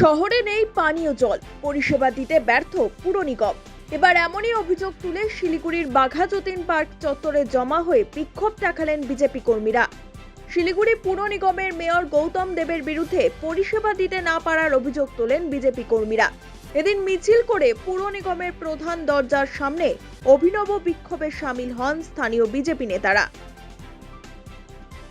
শহরে নেই পানীয় জল। পরিষেবা দিতে ব্যর্থ পুর নিগম। এবার এমনই অভিযোগ তুলে শিলিগুড়ির বাঘা যতীন পার্ক চত্বরে জমা হয়ে বিক্ষোভ দেখালেন বিজেপি কর্মীরা। শিলিগুড়ি পুর নিগমের মেয়র গৌতম দেবের বিরুদ্ধে পরিষেবা দিতে না পারার অভিযোগ তোলেন বিজেপি কর্মীরা। এদিন মিছিল করে পুর নিগমের প্রধান দরজার সামনে অভিনব বিক্ষোভে সামিল হন স্থানীয় বিজেপি নেতারা।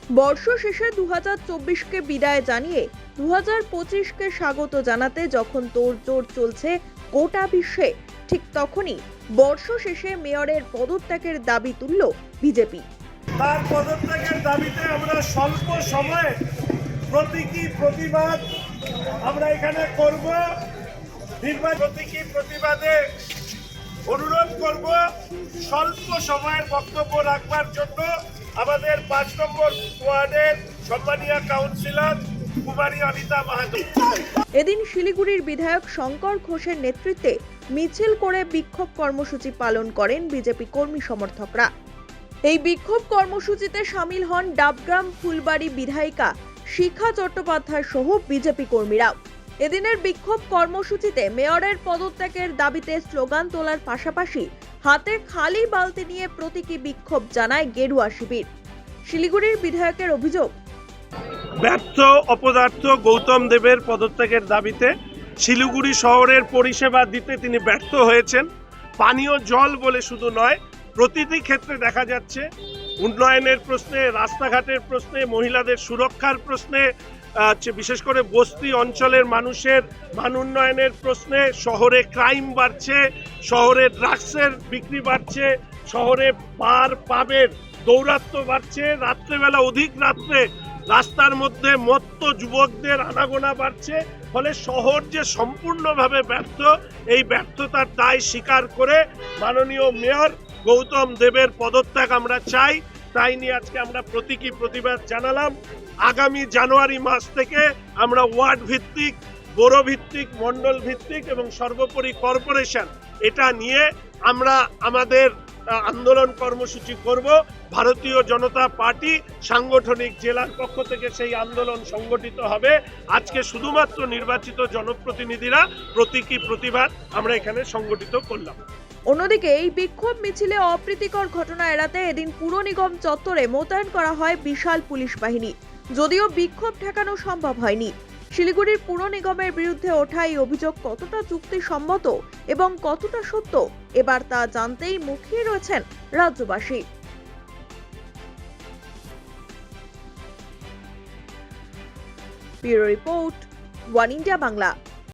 বর্ষ শেষে দু চব্বিশকে বিদায় জানিয়ে দু পঁচিশকে স্বাগত জানাতে যখন তোড়জোড় চলছে গোটা বিশ্বে, ঠিক তখনই বর্ষ শেষে মেয়রের পদত্যাগের দাবি তুলল বিজেপি। তার পদত্যাগের দাবিতে আমরা স্বল্প সময়ে প্রতীকী প্রতিবাদ আমরা এখানে করব, নির্বাচন প্রতীকী প্রতিবাদে অনুরোধ করব। স্বল্প সময়ের বক্তব্য রাখবার জন্য আমাদের পাঁচ নম্বর ওয়ার্ডের সম্মানীয় কাউন্সিলর কুমারী অনিতা মাহাতো। এদিন শিলিগুড়ির বিধায়ক শঙ্কর ঘোষের নেতৃত্বে মিছিল করে বিক্ষোভ কর্মসূচি পালন করেন বিজেপি কর্মী সমর্থকরা। এই বিক্ষোভ কর্মসূচিতে সামিল হন ডাবগ্রাম ফুলবাড়ি বিধায়িকা শিখা চট্টোপাধ্যায় সহ বিজেপি কর্মীরাও। এদিনের বিক্ষোভ কর্মসূচিতে মেয়রের পদত্যাগের দাবিতে স্লোগান তোলার পাশাপাশি হাতে খালি বালতি নিয়ে প্রতীকী বিক্ষোভ জানায় গেরুয়া শিবির। শিলিগুড়ির বিধায়কের অভিযোগ, ব্যর্থ অপদার্থ গৌতম দেবের পদত্যাগের দাবিতে শিলিগুড়ি শহরের পরিষেবা দিতে তিনি ব্যর্থ হয়েছেন। পানীয় জল বলে শুধু নয়, প্রতিটি ক্ষেত্রে দেখা যাচ্ছে উন্নয়নের প্রশ্নে, রাস্তাঘাটের প্রশ্নে, মহিলাদের সুরক্ষার প্রশ্নে বিশেষ করে বস্তি অঞ্চলের মানুষের মান উন্নয়নের প্রশ্নে শহরে ক্রাইম বাড়ছে, শহরে ড্রাগসের বিক্রি বাড়ছে, শহরে বার পাবের দৌরাত্ম্য বাড়ছে, রাত্রেবেলা অধিক রাত্রে রাস্তার মধ্যে মত্ত যুবকদের আনাগোনা বাড়ছে, ফলে শহর যে সম্পূর্ণভাবে ব্যর্থ, এই ব্যর্থতার দায় স্বীকার করে মাননীয় মেয়র গৌতম দেবের পদত্যাগ আমরা চাই। তাই নিয়ে আজকে আমরা প্রতীকী প্রতিবাদ জানালাম। আগামী জানুয়ারি মাস থেকে আমরা ওয়ার্ড ভিত্তিক বড় ভিত্তিক, মণ্ডল ভিত্তিক এবং সর্বোপরি কর্পোরেশন এটা নিয়ে আমরা আমাদের আন্দোলন কর্মসূচি করব। ভারতীয় জনতা পার্টি সাংগঠনিক জেলার পক্ষ থেকে সেই আন্দোলন সংগঠিত হবে। আজকে শুধুমাত্র নির্বাচিত জনপ্রতিনিধিরা প্রতীকী প্রতিবাদ আমরা এখানে সংগঠিত করলাম। অন্যদিকে এই বিক্ষোভ মিছিলে অপ্রীতিকর ঘটনা এড়াতে এদিন পুর নিগম চত্বরে মোতায়েন করা হয় বিশাল পুলিশ বাহিনী। যদিও বিক্ষোভ ঠেকানো সম্ভব হয়নি। শিলিগুড়ির পুর নিগমের বিরুদ্ধে ওঠা এই অভিযোগ কতটা যুক্তিসম্মত এবং কতটা সত্য এবার তা জানতেই মুখিয়ে রয়েছেন রাজ্যবাসী। Bureau report, one India Bangla.